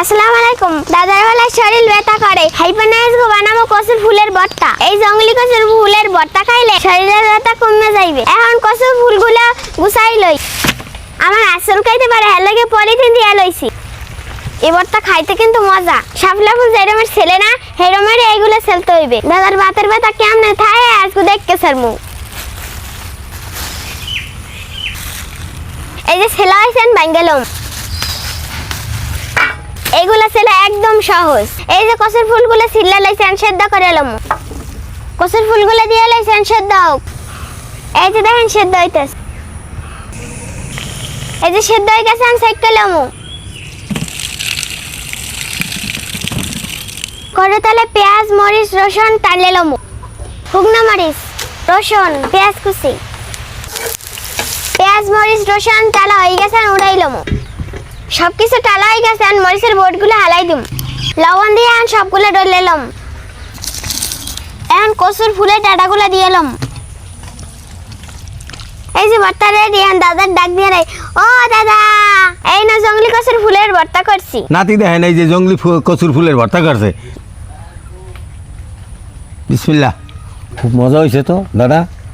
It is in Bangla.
আসসালামু দাদার বেলায় শরীর ব্যথা করে। হাইপানাইজ গো বানাবো কসুর ফুলের ভর্তা এই জঙ্গলি কসুর ফুলের ভর্তা খাইলে শরীরের ব্যথা কমে যাইবে। এখন কসুর ফুলগুলো গুছাই লই। আমার আসল খাইতে পারে লাগে পলিথিন দিয়ে লইছি। ভর্তা খাইতে কিন্তু মজা। শাপলা ফুল যেরমের ছেলে না হেরমের এইগুলো সেলতে হইবে। দাদার বাতের ব্যথা কেমনে থাকে আজকে দেখকে স্যার মুখ এই যে ছেলা হয়েছেন বাঙ্গালম। এইগুলা ছেলে একদম সহজ। এই যে কসের ফুলগুলো ছিল্লা লাইছেন সেদ্ধ করে এলাম কসের ফুলগুলো দিয়ে লাইছেন সেদ্ধ এই যে দেখেন, সেদ্ধ হইতেছে। এই যে সেদ্ধ হয়ে গেছে, আমি সাইড করলাম করে তাহলে পেঁয়াজ, মরিচ, রসুন টানলে লমু। শুকনো মরিচ, রসুন, পেঁয়াজ কুচি। পেঁয়াজ, মরিচ, রসুন টালা হয়ে গেছে আর উড়াই লমু। সব কিছু টালা হয়ে গেছে আর মরিচের বোটগুলো হালাই দিম। লবণ দিয়ে আন সবগুলো ডলে এলাম এখন কসুর ফুলের ডাটাগুলো দিয়ে এলাম এই যে ভর্তা রেডি এখন দাদার ডাক দিয়ে নাই ও দাদা এই না জঙ্গলি কসুর ফুলের ভর্তা করছি। নাতি দেখেন এই যে জঙ্গলি কচুর ফুলের ভর্তা করছে। বিসমিল্লা খুব মজা হয়েছে তো দাদা।